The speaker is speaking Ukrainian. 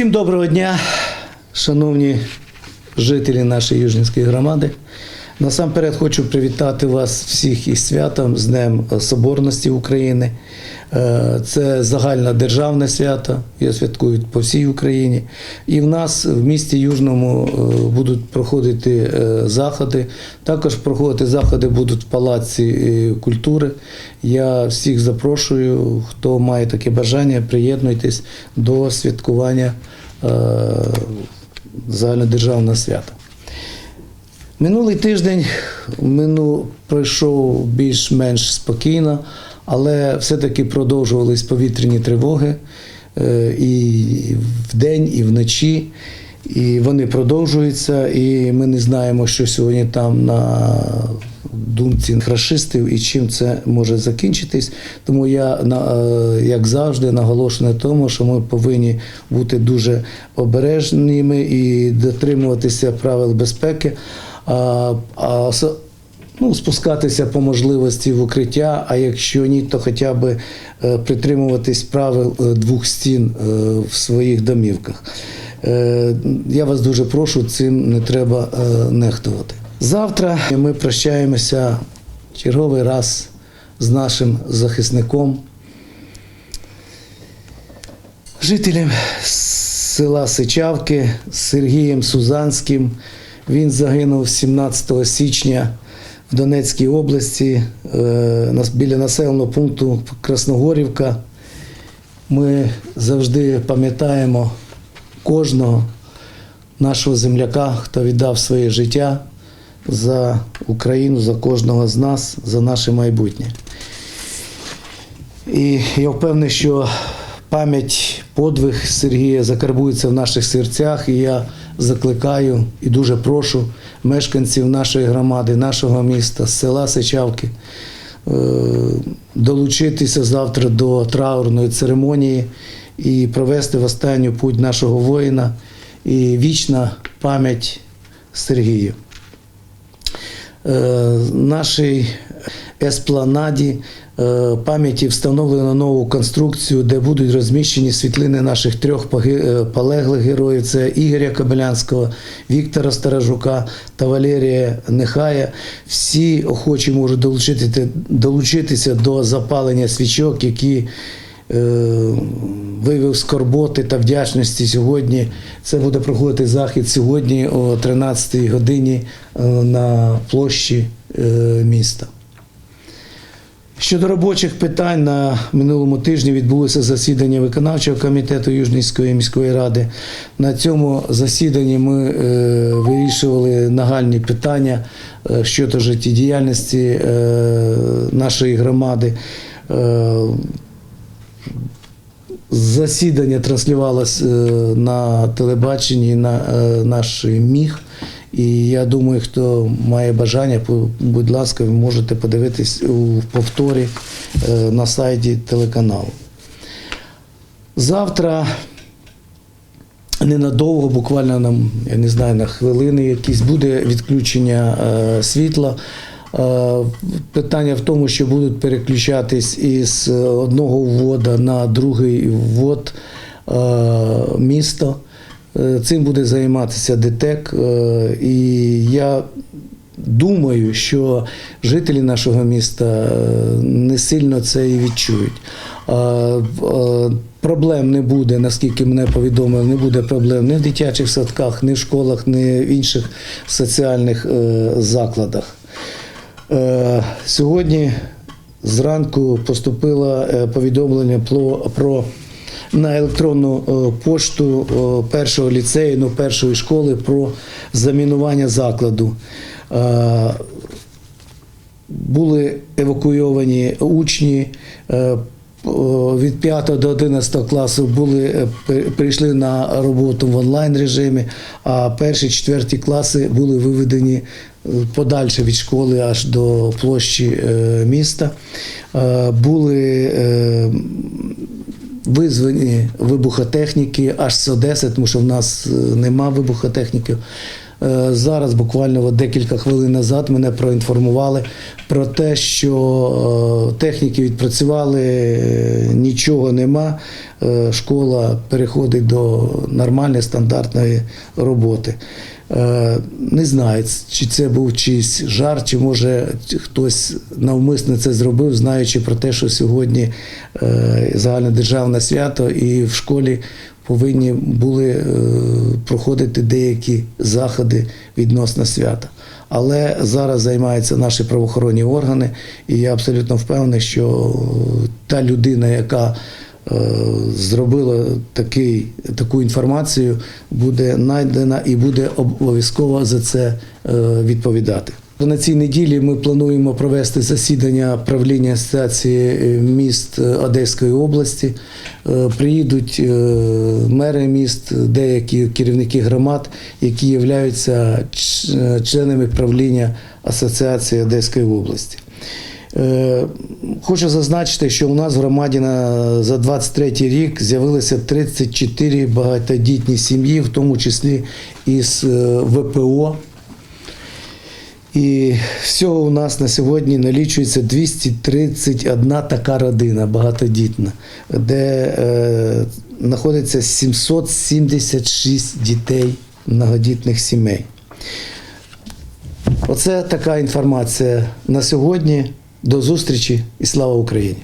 Всім доброго дня, шановні жителі нашої Южнінської громади. Насамперед хочу привітати вас всіх із святом з Днем Соборності України. Е, Це загальне державне свято, його святкують по всій Україні. І в нас в місті Южному е, будуть проходити е, заходи. Також проходити заходи будуть в Палаці культури. Я всіх запрошую, хто має таке бажання, приєднуйтесь до святкування загальнодержавного свята. Минулий тиждень мину пройшов більш-менш спокійно, але все-таки продовжувались повітряні тривоги е, і вдень, і вночі. І вони продовжуються, і ми не знаємо, що сьогодні там на думці рашистів і чим це може закінчитись. Тому я е, як завжди наголошую на тому, що ми повинні бути дуже обережними і дотримуватися правил безпеки. А, а ну, спускатися по можливості в укриття, а якщо ні, то хоча б е, притримуватись правил е, двох стін е, в своїх домівках. Я вас дуже прошу, цим не треба нехтувати. Завтра ми прощаємося черговий раз з нашим захисником, жителем села Сичавки Сергієм Сузанським. Він загинув 17 січня в Донецькій області е, біля населеного пункту Красногорівка. Ми завжди пам'ятаємо кожного нашого земляка, хто віддав своє життя за Україну, за кожного з нас, за наше майбутнє. І я впевнений, що пам'ять подвиг Сергія закарбується в наших серцях. І я закликаю і дуже прошу мешканців нашої громади, нашого міста, села Сичавки е, долучитися завтра до траурної церемонії і провести в останню путь нашого воїна і вічна пам'ять Сергію. Е, нашій еспланаді е, пам'яті встановлено нову конструкцію, де будуть розміщені світлини наших трьох е, полеглих героїв: це Ігоря Кобилянського, Віктора Старожука та Валерія Нехая. Всі охочі можуть долучити, долучитися до запалення свічок, які е, виявив скорботи та вдячності сьогодні. Це буде проходити захід сьогодні о 13 годині на площі міста. Щодо робочих питань на минулому тижні відбулося засідання виконавчого комітету Южнівської міської ради. На цьому засіданні ми е, вирішували нагальні питання е, щодо життєдіяльності е, нашої громади. Засідання транслювалось е, на телебаченні на наш міг. І я думаю, хто має бажання, будь ласка, ви можете подивитись у повторі е, на сайті телеканалу. Завтра ненадовго, буквально нам, я не знаю, на хвилини якісь буде відключення е, світла. Е, Питання в тому, що будуть переключатись із одного ввода на другий ввод міста. Е, Цим буде займатися ДТЕК. е, І я думаю, що жителі нашого міста е, не сильно це і відчують. Проблем не буде, наскільки мене повідомили, не буде проблем ні в дитячих садках, ні в школах, ні в інших соціальних закладах. Сьогодні зранку поступило повідомлення про на електронну е, пошту е, першого ліцею, ну, першої школи про замінування закладу. Е, Були евакуйовані учні. Від 5 до 11 класу були, прийшли на роботу в онлайн режимі, а перші четверті класи були виведені подальше від школи аж до площі міста. Були визвані вибухотехніки аж з Одеси, тому що в нас е, нема вибухотехніків. Е, Зараз буквально декілька хвилин назад мене проінформували про те, що е, техніки відпрацювали, нічого нема. Е, Школа переходить до нормальної стандартної роботи. Не знаю, чи це був чийсь жарт, чи може хтось навмисно це зробив, знаючи про те, що сьогодні загальнодержавне свято, і в школі повинні були е, проходити деякі заходи відносно свята. Але зараз займаються наші правоохоронні органи, і я абсолютно впевнений, що та людина, яка е, зробила такий, таку інформацію, буде знайдена і буде обов'язково за це е, відповідати. На цій неділі ми плануємо провести засідання правління асоціації е, міст е, Одеської області. Е, Приїдуть мери міст, деякі керівники громад, які являються членами правління Асоціації Одеської області. Хочу зазначити, що у нас в громаді за 23 рік з'явилося 34 багатодітні сім'ї, в тому числі із ВПО. І всього у нас на сьогодні налічується 231 така родина багатодітна, де е, знаходиться 776 дітей многодітних сімей. Оце така інформація на сьогодні. До зустрічі і слава Україні!